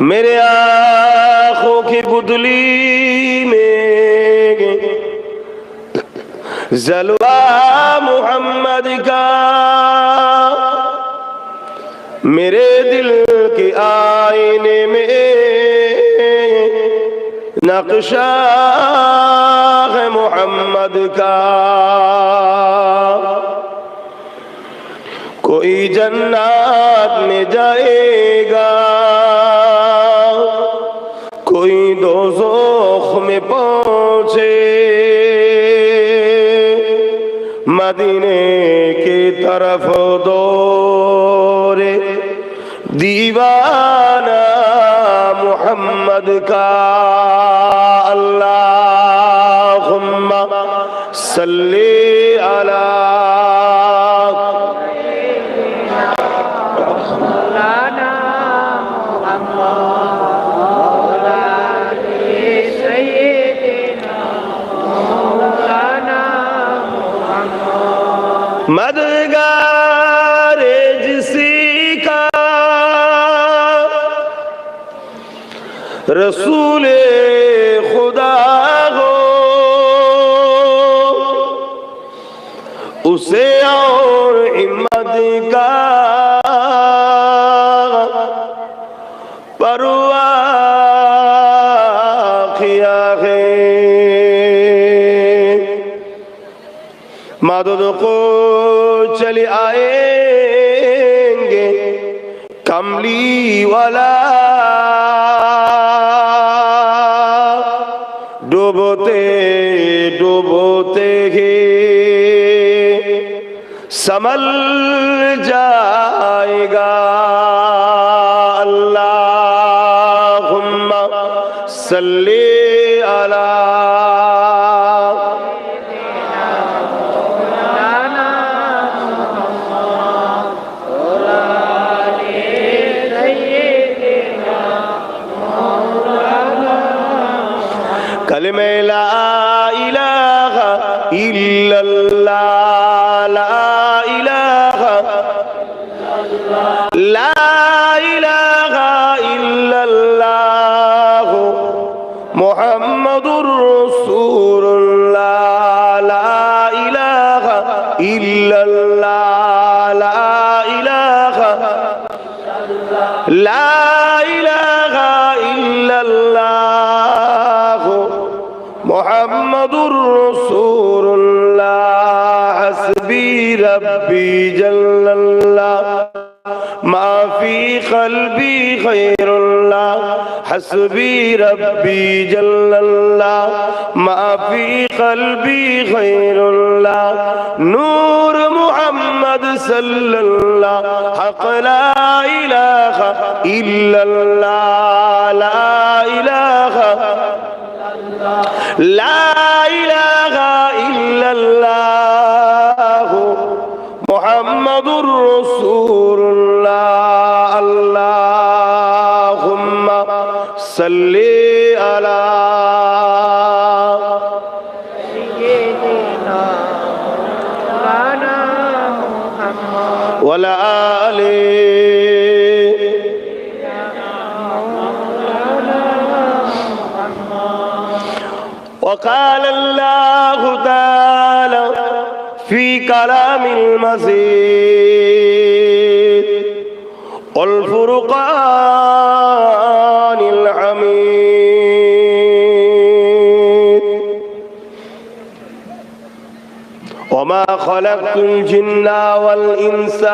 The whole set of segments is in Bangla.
میرے آنکھوں کی گدلی میں زلوہ محمد کا میرے دل کے آئینے میں نقشہ ہے محمد کا کوئی جنات میں جائے گا मदीने की तरफ दौरे दीवाना मोहम्मद का अल्लाहुम्मा सल्ली رسول خدا ہو۔ اسے اور امت کا پروا کو چلے آئیں گے کملی والا समल जाएगा अल्लाहुम्मा सल्ली ربي جل الله ما في قلبي خير الله حسبي ربي جل الله ما في قلبي خير الله نور محمد صلى الله حق لا إله إلا الله ولا آل وقال الله تعالى في كلام المزيد وما خلقت الجن والإنس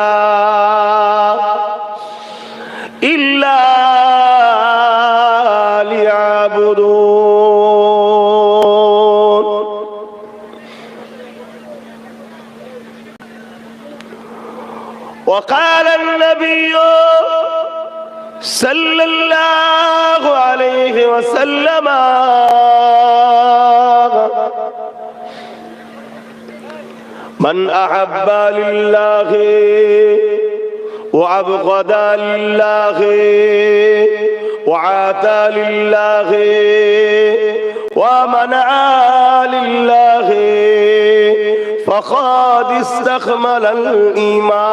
إلا ليعبدون وقال النبي صلى الله عليه وسلم من أحب لله وأبغض لله وعاتى لله ومنع لله فقد استكمل الإيمان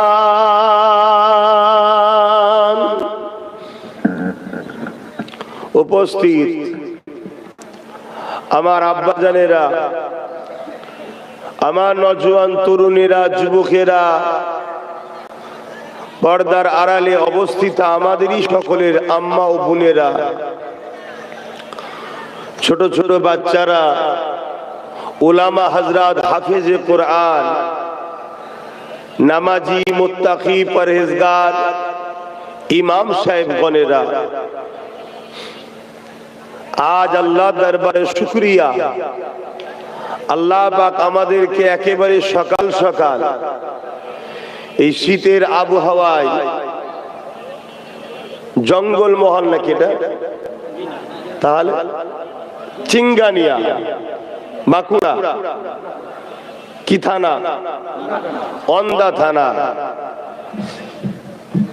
উপস্থিত আমার আব্বাজানেরা আমার নজওয়ান তরুণীরা, যুবকেরা, পর্দার আড়ালে অবস্থিত আমাদেরই সকলের আম্মা ও বোনেরা, ছোট ছোট বাচ্চারা ওলামা হজরত হাফেজে কোরআন, নামাজি, মুত্তাকি, পরহেজগার, ইমাম সাহেব গনেরা আজ আল্লাহ দরবারে শুক্রিয়া। আল্লাহ পাক আমাদেরকে একেবারে সকাল সকাল এই শীতের আবহাওয়ায় জঙ্গল মহল নাকি এটা? তাহলে চিঙ্গানিয়া, বাঁকুড়া, কি থানা? অন্দা থানা।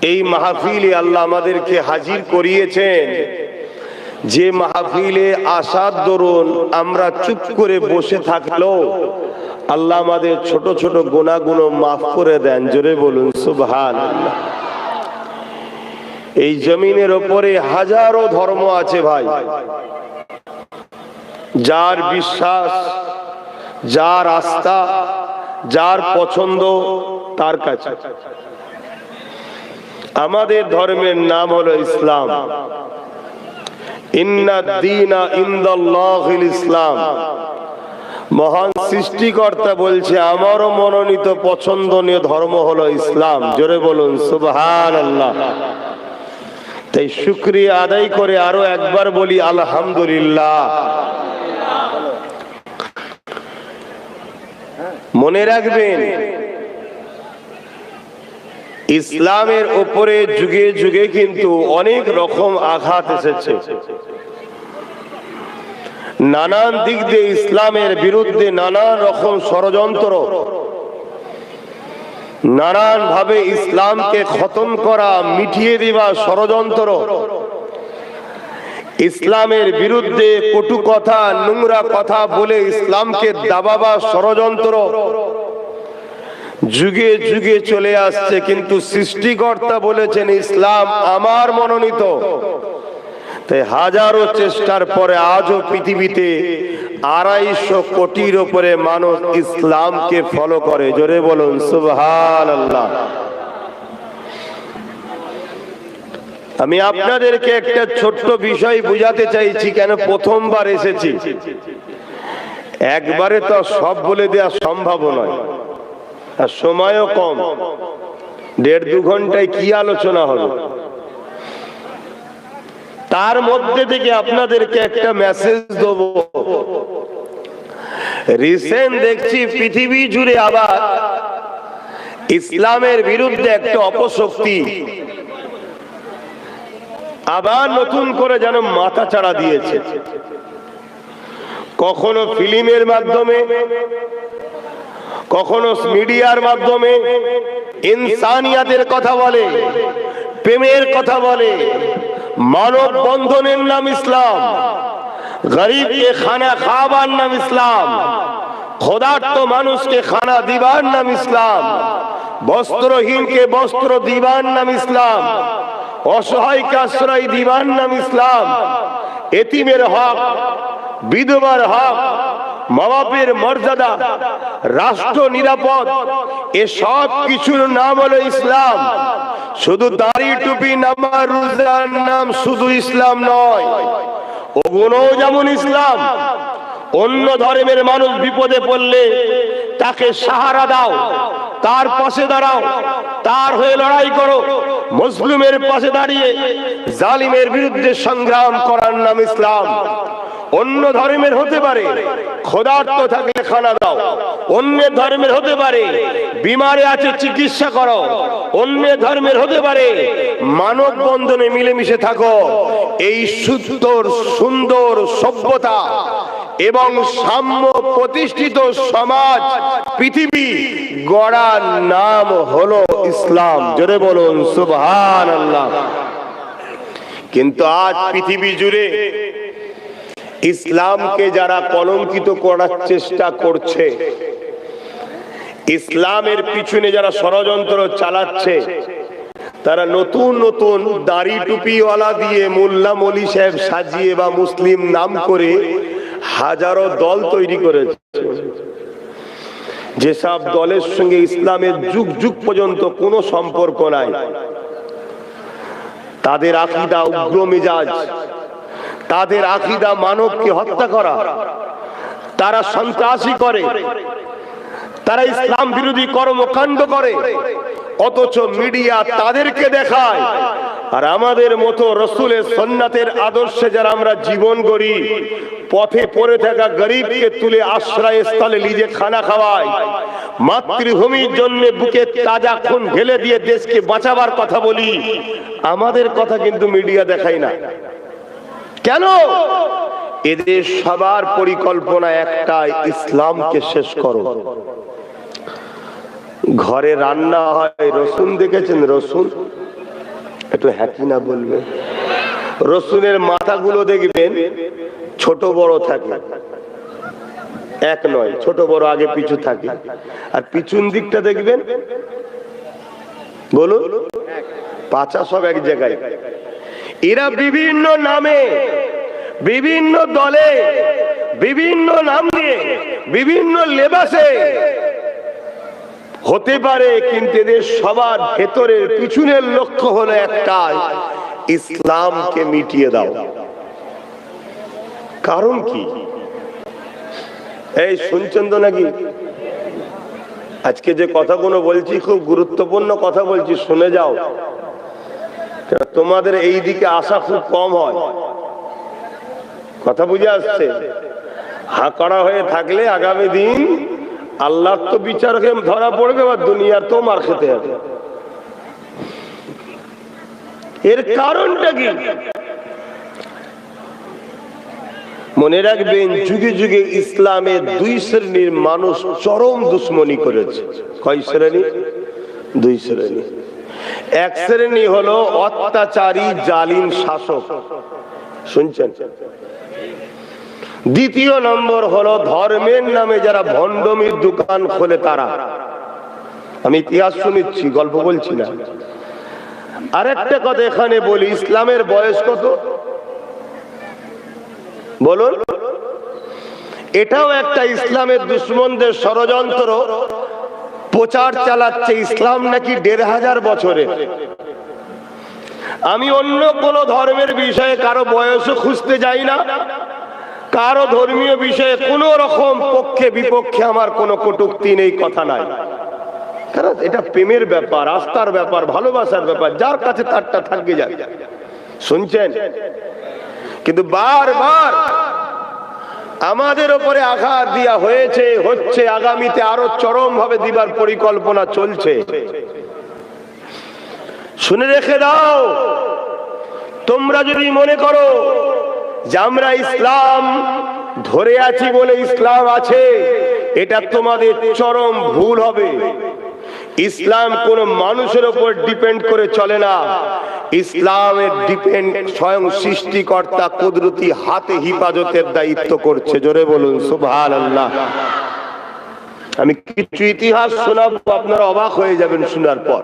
এই মাহফিলে আল্লাহ আমাদেরকে হাজির করিয়েছেন। যে মাহফিলে আসার দরুন আমরা চুপ করে বসে থাকলেও আল্লাহ আমাদের ছোট ছোট গুণাগুলো মাফ করে দেন। জোরে বলুন সুবহান এই জমিনের ওপরে হাজারো ধর্ম আছে ভাই। যার বিশ্বাস, যার আস্থা, যার পছন্দ, তার কাছে। আমাদের ধর্মের নাম হলো ইসলাম। ইসলাম। মহান সৃষ্টিকর্তা বলছে, আমারও মনোনীত পছন্দনীয় ধর্ম হলো ইসলাম। জোরে বলুন সুবহান আল্লাহ তাই শুক্রিয়া আদায় করে আরও একবার বলি, আলহামদুলিল্লাহ। মনে রাখবেন ইসলামের উপরে যুগে যুগে কিন্তু অনেক রকম আঘাত এসেছে। নানান দিক দিয়ে ইসলামের বিরুদ্ধে নানান রকম ষড়যন্ত্র নানান ভাবে ইসলামকে খতম করা, মিটিয়ে দেওয়া ষড়যন্ত্র, ইসলামের বিরুদ্ধে কটু কথা, নোংরা কথা বলে ইসলামকে দাবাবা ষড়যন্ত্র যুগে যুগে চলে আসছে, কিন্তু সৃষ্টিকর্তা বলেছেন ইসলাম আমার মনোনীত। তাই হাজারো চেষ্টার পরে আজও পৃথিবীতে আড়াইশো কোটির উপরে মানুষ ইসলামকে ফলো করে। জোরে বলুন সুবহান আল্লাহ আমি আপনাদেরকে একটা ছোট্ট বিষয় বুঝাতে চাইছি, কেন প্রথমবার এসেছি? একবারে তো সব বলে দেওয়া সম্ভব নয়। আর সময়ও কম। দেড় দু ঘন্টায় কি আলোচনা হলো? তার মধ্যে থেকে আপনাদেরকে একটা মেসেজ দেব। রিসেন্ট দেখছি পৃথিবী জুড়ে আবার ইসলামের বিরুদ্ধে একটা অপশক্তি। আবার নতুন করে যেন মাথা চাড়া দিয়েছে। কখনো ফিল্মের মাধ্যমে কখনো মিডিয়ার মাধ্যমে ইনসানিয়াতের কথা বলে, প্রেমের কথা বলে, মানব বন্ধনের নাম ইসলাম, গরিবকে খানা খাবার নাম ইসলাম খোদার্থ মানুষকে খানা দিবার নাম ইসলাম, বস্ত্রহীনকে বস্ত্র দিবার নাম ইসলাম, অসহায়কে আশ্রয় দিবার নাম ইসলাম, এতিমের হক, বিধবার হক মা বাপের মর্যাদা, রাষ্ট্র নিরাপদ এসব কিছুর নাম হলো ইসলাম। শুধু দাড়ি টুপি নামার রোজার নাম শুধু ইসলাম নয়, ওগুলোও যেমন ইসলাম, অন্য ধর্মের মানুষ বিপদে পড়লে তাকে সাহারা দাও, তার পাশে দাঁড়াও, তার হয়ে লড়াই করো। মুসলিমের পাশে দাঁড়িয়ে জালিমের বিরুদ্ধে সংগ্রাম করার নাম ইসলাম। অন্য ধর্মের হতে পারে। ক্ষুধার্ত থাকলে খানা দাও। অন্য ধর্মের হতে পারে, বিমারে আছে চিকিৎসা করো। অন্য ধর্মের হতে পারে, মানব বন্ধনে মিলেমিশে থাকো। এই সুন্দর সুন্দর সভ্যতা এবং সাম্য প্রতিষ্ঠিত সমাজ, পৃথিবী গড়ার নাম হলো ইসলাম। জোরে বলুন সুবহান আল্লাহ কিন্তু আজ পৃথিবী জুড়ে ইসলামকে যারা কলঙ্কিত করার চেষ্টা করছে, ইসলামের পিছনে যারা ষড়যন্ত্র চালাচ্ছে, তারা নতুন নতুন দাড়ি টুপিওয়ালা দিয়ে মোল্লা মলি সাহেব সাজিয়ে বা মুসলিম নাম করে হাজারো দল তৈরি করেছে। যেসব দলের সঙ্গে ইসলামের যুগ যুগ পর্যন্ত কোনো সম্পর্ক নাই, তাদের আকিদা উগ্র মেজাজ। তাদের আকিদা মানবকে হত্যা করা। তারা সন্ত্রাসী করে। তারা ইসলাম বিরোধী কর্মকাণ্ড করে। অথচ মিডিয়া তাদেরকে দেখায়। আর আমাদের মতো রসুলের সন্ন্যাতের আদর্শে যারা আমরা জীবন গড়ি, পথে পড়ে থাকা গরিবকে তুলে আশ্রয় স্থলে নিজে খানা খাওয়ায় মাতৃভূমির জন্য বুকে তাজা খুন ঢেলে দিয়ে দেশকে বাঁচাবার কথা বলি। আমাদের কথা কিন্তু মিডিয়া দেখায় না। কেন? এদের সবার পরিকল্পনা একটাই, ইসলামকে শেষ করো। ঘরে রান্না হয়, রসুন দেখেছেন? রসুন? একটু হ্যাকি না বলবে? রসুনের মাথাগুলো দেখবেন, ছোট বড় থাকে। এক নয়, ছোট বড় আগে পিছু থাকে। আর পিছন দিকটা দেখবেন? বলুন। পাচা সব এক জায়গায়। এরা বিভিন্ন নামে, বিভিন্ন দলে, বিভিন্ন নাম দিয়ে, বিভিন্ন লেবাসে হতে পারে, কিন্তু এদের সবার ভেতরের পিছনের লক্ষ্য হলো একটাই, ইসলামকে মিটিয়ে দাও। কারণ কি? এই শুনছেন তো নাকি? আজকে যে কথাগুলো বলছি, খুব গুরুত্বপূর্ণ কথা বলছি, শুনে যাও। তোমাদের এই দিকে আসা খুব কম হয়। কথা বুঝে আসছে? হাঁকড়া হয়ে থাকলে আগামী দিন আল্লাহর তো বিচারকে ধরা পড়বে বা দুনিয়ার তো মার খেতে হবে। এর কারণটা কি? মনে রাখবেন, যুগে যুগে ইসলামের দুই শ্রেণির মানুষ চরম দুশ্মনী করেছে। কয় শ্রেণি? দুই শ্রেণি। এক শ্রেণি হলো অত্যাচারী জালিম শাসক। শুনছেন? দ্বিতীয় নম্বর হলো ধর্মের নামে যারা ভণ্ডমির দোকান খোলে তারা। আমি ইতিহাস শুনিচ্ছি গল্প বলছি না। আরেকটা কথা এখানে বলি, ইসলামের বয়স কত? বলুন। এটাও একটা ইসলামের দুশ্মনদের ষড়যন্ত্র। প্রচার চালাচ্ছে ইসলাম নাকি দেড় হাজার বছরে? আমি অন্য কোন ধর্মের বিষয়ে কারও বয়সও খুঁজতে যাই না। কারও ধর্মীয় বিষয়ে কোন রকম পক্ষে বিপক্ষে আমার কোনো কটুক্তি নেই, কথা নাই। এটা প্রেমের ব্যাপার, আস্থার ব্যাপার, ভালোবাসার ব্যাপার, যার কাছে তারটা থাকবে যাবে শুনছেন? কিন্তু বারবার আমাদের ওপরে আঘাত দিয়া হয়েছে, হচ্ছে, আগামীতে আরও চরম ভাবে দিবার পরিকল্পনা চলছে। শুনে রেখে দাও, তোমরা যদি মনে করো যে আমরা ইসলাম ধরে আছি বলে ইসলাম আছে, এটা তোমাদের চরম ভুল হবে। ইসলাম কোন মানুষের উপর ডিপেন্ড করে চলে না। ইসলামের ডিপেন্ড স্বয়ং সৃষ্টিকর্তা কুদরতি হাতে হিফাজতের দায়িত্ব করছে। জোরে বলুন সুবহান আল্লাহ আমি কিছু ইতিহাস শোনাবো, আপনারা অবাক হয়ে যাবেন শোনার পর।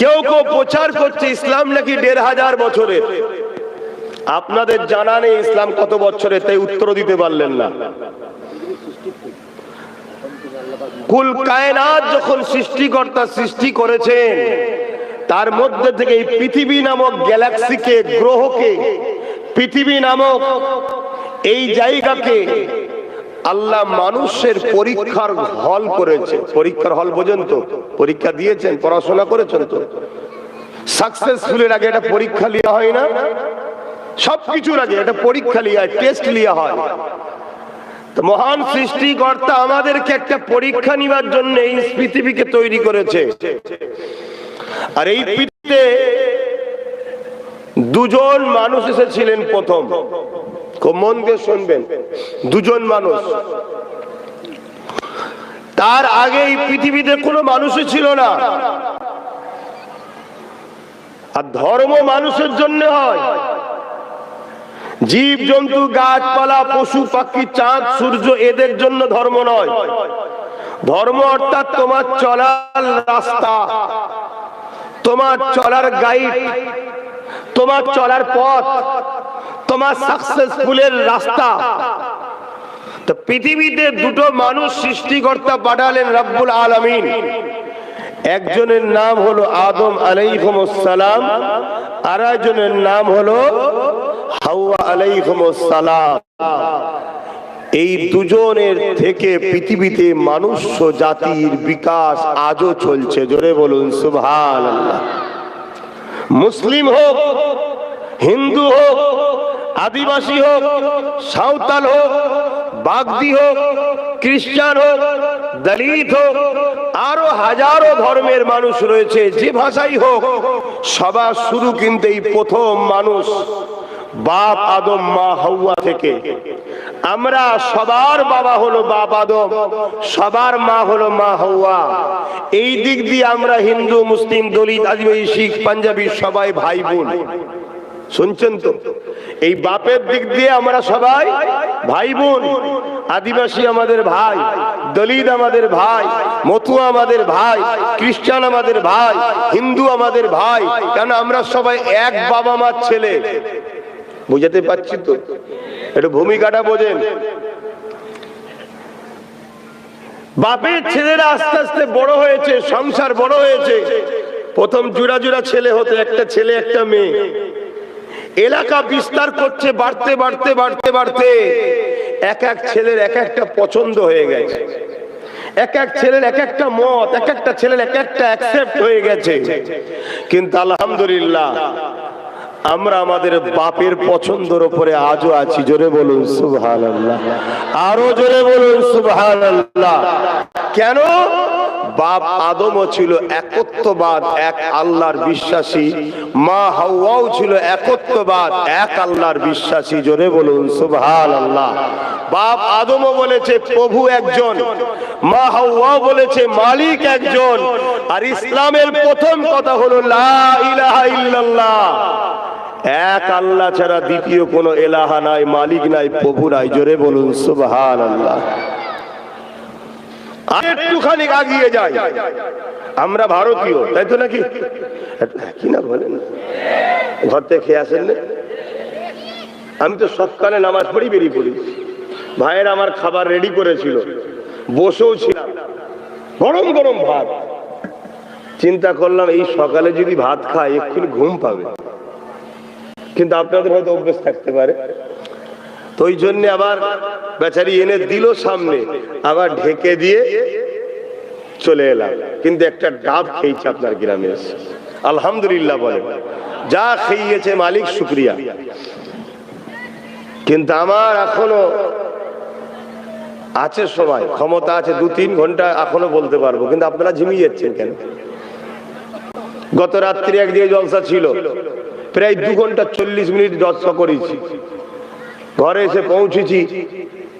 কেউ কেউ প্রচার করছে ইসলাম নাকি দেড় হাজার বছরের। আপনাদের জানা নেই ইসলাম কত বছরের, তাই উত্তর দিতে পারলেন না। কুল কায়নাত যখন সৃষ্টিকর্তা সৃষ্টি করেছেন, তার মধ্যে থেকে এই পৃথিবী নামক গ্যালাক্সিকে, গ্রহকে, পৃথিবী নামক এই জায়গাকে আল্লাহ মানুষের পরীক্ষার হল করেছে। পরীক্ষার হল পর্যন্ত পরীক্ষা দিয়েছেন, পড়াশোনা করেছেন তো? সাকসেসফুলের আগে একটা পরীক্ষা লিয়া হয় না? সবকিছুর আগে একটা পরীক্ষা লিয়া হয়, টেস্ট লিয়া হয়। মহান সৃষ্টিকর্তা আমাদেরকে একটা পরীক্ষা নিবার জন্য এই পৃথিবীকে তৈরি করেছে। আর এই পৃথিবীতে দুজন মানুষ এসেছিলেন প্রথম। খুব শুনবেন। দুজন মানুষ। তার আগে এই পৃথিবীতে কোনো মানুষই ছিল না। আর ধর্ম মানুষের জন্য হয়। জীব জন্তু গাছপালা, পশু, পাখি, চাঁদ, সূর্য এদের জন্য ধর্ম নয়। ধর্ম অর্থাৎ তোমার চলার রাস্তা, তোমার চলার গাইড তোমার চলার পথ, তোমার সাকসেসফুলের রাস্তা। তো পৃথিবীতে দুটো মানুষ সৃষ্টিকর্তা পাঠালেন রব্বুল আলমিন। একজনের নাম হলো আদম আলাইকুম সালাম আর একজনের নাম হলো এই দুজনের থেকে পৃথিবীতে মানুষ জাতির বিকাশ আজও চলছে। জোরে বলুন সুভান মুসলিম হোক, হিন্দু হোক, আদিবাসী হোক, সাঁওতাল হোক, বাগদি হোক, খ্রিস্টান হোক, দলিত হোক, আরও হাজারো ধর্মের মানুষ রয়েছে। যে ভাষাই হোক, সবার শুরু কিন্তু এই প্রথম মানুষ। বাপ আদম, মা হাওয়া থেকে। আমরা সবার বাবা হলো বাপ আদম, সবার মা হলো মা হাওয়া। এই দিক দিয়ে আমরা হিন্দু, মুসলিম, দলিত, আদিবাসী, শিখ, পাঞ্জাবি সবাই ভাই বোন। শুনছেন তো? এই বাপের দিক দিয়ে আমরা সবাই ভাই বোন। আদিবাসী আমাদের ভাই, দলিত আমাদের ভাই, মতুয়া আমাদের ভাই, খ্রিস্টান আমাদের ভাই, হিন্দু আমাদের ভাই, কেন আমরা সবাই এক বাবা মার ছেলে? বুঝাতে পারছি তো? একটু ভূমিকাটা বোঝেন। বাপের ছেলেরা আস্তে আস্তে বড় হয়েছে, সংসার বড় হয়েছে। প্রথম জোড়া জোড়া ছেলে হতো, একটা ছেলে, একটা মেয়ে। এলাকা বিস্তার করছে, বাড়তে বাড়তে বাড়তে বাড়তে। এক এক ছেলের এক একটা পছন্দ হয়ে গেছে। এক এক ছেলের এক একটা মত, এক একটা ছেলের এক একটা অ্যাকসেপ্ট হয়ে গেছে। কিন্তু আলহামদুলিল্লাহ আমরা আমাদের বাপের পছন্দের উপরে আজও আছি। জোরে বলুন সুবহান আরও জোরে বলুন সুবহান কেন? বাপ আদমও ছিল একত্ববাদ, এক আল্লাহর বিশ্বাসী। মা হাওয়াও ছিল একত্ববাদ, এক আল্লাহর বিশ্বাসী। জোরে বলুন সুবহান আল্লাহ বাপ আদমও বলেছে, প্রভু একজন। মা হাওয়াও বলেছে, মালিক একজন। আর ইসলামের প্রথম কথা হলো, লা ইলাহা ইল্লাল্লাহ। এক আল্লাহ ছাড়া দ্বিতীয় কোনো এলাহা নাই, মালিক নাই, প্রভু নাই। জোরে বলুন সুবহান আল্লাহ একটুখানি আগিয়ে যাই। আমরা ভারতীয়, তাই তো নাকি? কি না বলেন? ঘর থেকে খেয়ে আসেন আমি তো সকালে নামাজ পড়ি বেরিয়ে পড়ি। ভাইয়ের আমার খাবার রেডি করেছিল। বসেও ছিলাম। গরম গরম ভাত। চিন্তা করলাম, এই সকালে যদি ভাত খাই এক্ষুনি ঘুম পাবে। কিন্তু আপনাদের হয়তো অভ্যেস থাকতে পারে। তো ওই জন্য আবার বেচারি এনে দিল সামনে, আবার ঢেকে দিয়ে চলে এলাম। কিন্তু একটা ডাব খেয়েছে আপনার গ্রামে আলহামদুলিল্লাহ বলে, যা খেয়েছে মালিক, শুক্রিয়া। কিন্তু আমার এখনও আছে সময়, ক্ষমতা আছে দু তিন ঘণ্টা এখনও বলতে পারব, কিন্তু আপনারা ঝিমিয়ে যাচ্ছেন কেন? গত রাত্রি একদিকে জলসা ছিল। প্রায় দু ঘণ্টা চল্লিশ মিনিট জলসা করেছি। ঘরে এসে পৌঁছেছি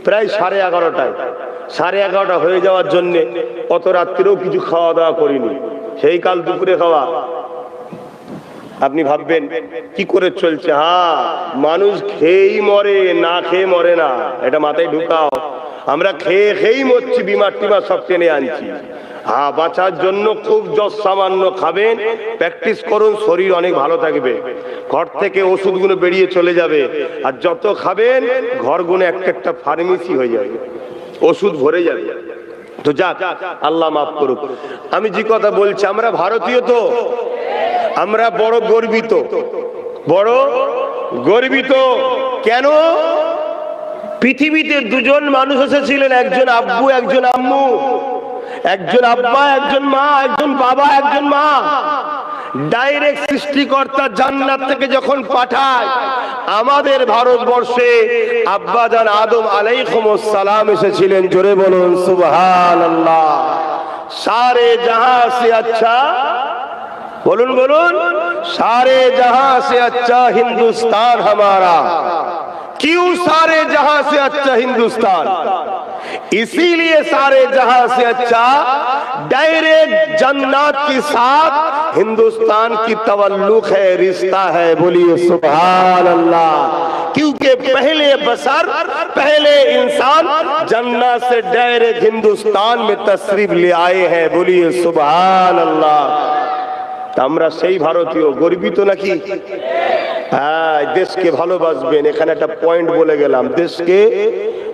প্রায় সাড়ে এগারোটায়। সাড়ে এগারোটা হয়ে যাওয়ার জন্যে অত রাত্রিরেও কিছু খাওয়া দাওয়া করিনি। সেই কাল দুপুরে খাওয়া। আপনি ভাববেন, কি করে চলছে? হা, মানুষ খেয়েই মরে, না খেয়ে মরে না। এটা মাথায় ঢুকাও। আমরা খেয়ে খেয়েই মরছি, বিমার টিমার সব টেনে আনছি। হ্যাঁ বাঁচার জন্য খুব যশ সামান্য খাবেন। প্র্যাকটিস করুন, শরীর অনেক ভালো থাকবে। ঘর থেকে ওষুধগুলো বেরিয়ে চলে যাবে। আর যত খাবেন ঘরগুলো একটা একটা ফার্মেসি হয়ে যাবে। ওষুধ ভরে যাবে। তো যাক আল্লাহ মাফ করুক। আমি যে কথা বলছি, আমরা ভারতীয় তো। আমরা বড় গর্বিত। বড় গর্বিত। কেন? পৃথিবীতে দুজন মানুষ এসেছিলেন, একজন আব্বু, একজন আম্মু। একজন আব্বা, একজন মা, একজন বাবা, একজন মা। ডাইরেক্ট সৃষ্টিকর্তা জান্নাত থেকে যখন পাঠায়, আমাদের ভারতবর্ষে আব্বাজান আদম আলাইকুম সালাম এসেছিলেন, জোরে বলুন সুবহান আল্লাহ সারে জাহা সে আচ্ছা বলুন বলুন, সারে জাহা সে আচ্ছা হিন্দুস্তান হামারা। কিউ সারে জাহা সে আচ্ছা হিন্দুস্তান? اسی لیے سارے جہاں سے اچھا ڈائریکٹ جنات کی ساتھ ہندوستان کی تولک ہے، رشتہ ہے، بولیے سبحان اللہ۔ کیونکہ پہلے بسر، پہلے انسان جنت سے ڈائریکٹ ہندوستان میں تصریف لے آئے ہیں، بولیے سبحان اللہ۔ আমরা সেই ভারতীয় গর্বিত নাকি হ্যাঁ দেশকে ভালোবাসবেন এখানে একটা পয়েন্ট বলে গেলাম দেশকে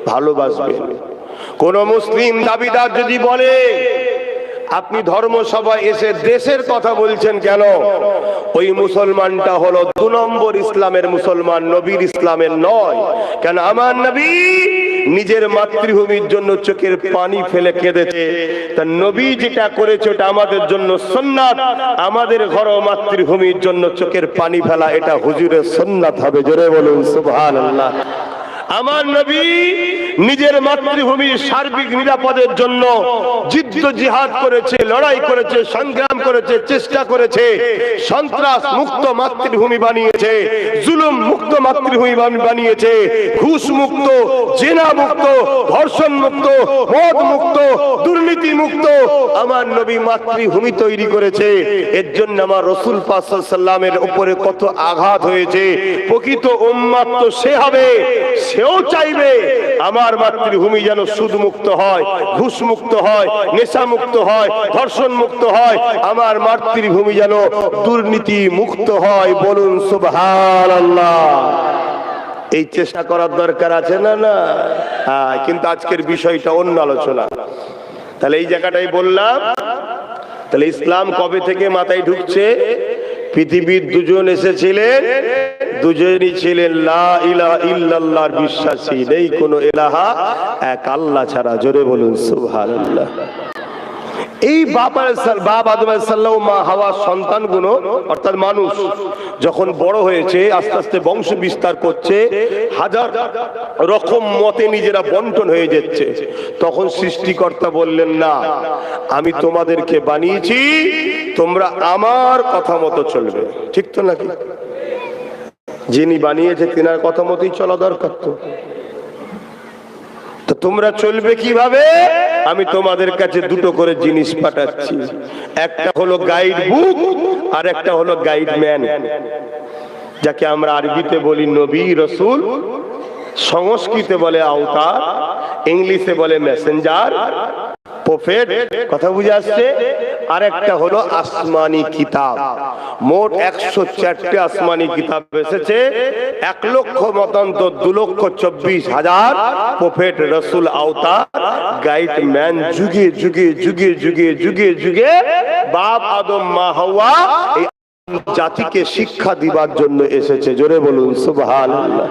ভালোবাসবেন কোন মুসলিম দাবিদার যদি বলে, আপনি ধর্মসভায় এসে দেশের কথা বলছেন কেন? ওই মুসলমানটা হলো দু নম্বর ইসলামের মুসলমান, নবীর ইসলামের নয়। কেন আমার নবী নিজের মাতৃভূমির জন্য চোখের পানি ফেলে কেঁদেছে? তা নবী যেটা করেছে ওটা আমাদের জন্য সন্ন্যাত আমাদের ঘর মাতৃভূমির জন্য চোখের পানি ফেলা, এটা হুজুরের সন্ন্যাত হবে। জোরে বলুন, সুবহানাল্লাহ। আমার নবী নিজের মাতৃভূমির সার্বিক নিরাপদের জন্য যুদ্ধ জিহাদ করেছে, লড়াই করেছে, সংগ্রাম করেছে, চেষ্টা করেছে, সন্ত্রাস মুক্ত মাতৃভূমি বানিয়েছে, জুলুম মুক্ত মাতৃভূমি বানিয়েছে, ঘুষ মুক্ত, জেনা মুক্ত, ধর্ষণ মুক্ত, মদ মুক্ত, দুর্নীতি মুক্ত আমার নবী মাতৃভূমি তৈরি করেছে। এর জন্য আমার রসুল সাল্লামের উপরে কত আঘাত হয়েছে। প্রকৃত উম্মাত তো সে হবে সেও চাইবে আমার মাতৃভূমি যেন সুদ মুক্ত হয় ঘুষ মুক্ত হয় নেশা মুক্ত হয় ধর্ষণ মুক্ত হয়, আমার মাতৃভূমি যেন দুর্নীতি মুক্ত হয় বলুন সুবহানাল্লাহ। এই চেষ্টা করার দরকার আছে না না? হ্যাঁ কিন্তু আজকের বিষয়টা অন্য আলোচনা। তাহলে এই জায়গাটাই বললাম, তাহলে ইসলাম কবে থেকে মাথায় ঢুকছে? পৃথিবীর দুজন এসেছিলেন দুজনই ছিলেন, লা ইল্লাল্লাহর বিশ্বাসী, নেই কোনো এলাহা এক আল্লাহ ছাড়া, জোরে বলুন, সুবহানাল্লাহ। এই আলাইসাল্লাম মা হাওয়ার সন্তানগুলো, অর্থাৎ মানুষ, যখন বড় হয়েছে, আস্তে আস্তে বংশ বিস্তার করছে, হাজার রকম মতে নিজেরা বন্টন হয়ে যাচ্ছে। তখন সৃষ্টিকর্তা বললেন, না, আমি তোমাদেরকে বানিয়েছি, তোমরা আমার কথা মতো চলবে। ঠিক তো নাকি? যিনি বানিয়েছে, তিনার কথা মতোই চলা দরকার তো। তো তোমরা চলবে কীভাবে? আমি তোমাদের কাছে দুটো করে জিনিস পাঠাচ্ছি। একটা হলো গাইড বুক আর একটা হলো গাইড ম্যান যাকে আমরা আরবিতে বলি নবী রসুল, সংস্কৃতে বলে আওতার, ইংলিশে বলে মেসেঞ্জার প্রফেট কথা বুঝে আসছে? আর একটা হলো আসমানি কিতাব। মোট একশো চারটে আসমানি কিতাব এসেছে। এক লক্ষ মতান্তর দু লক্ষ চব্বিশ হাজার প্রফেট রসুল আওতা গাইড ম্যান যুগে যুগে যুগে যুগে যুগে যুগে বাপ আদম, মা হাওয়া জাতিকে শিক্ষা দিবার জন্য এসেছে। জোরে বলুন, সুবহানাল্লাহ।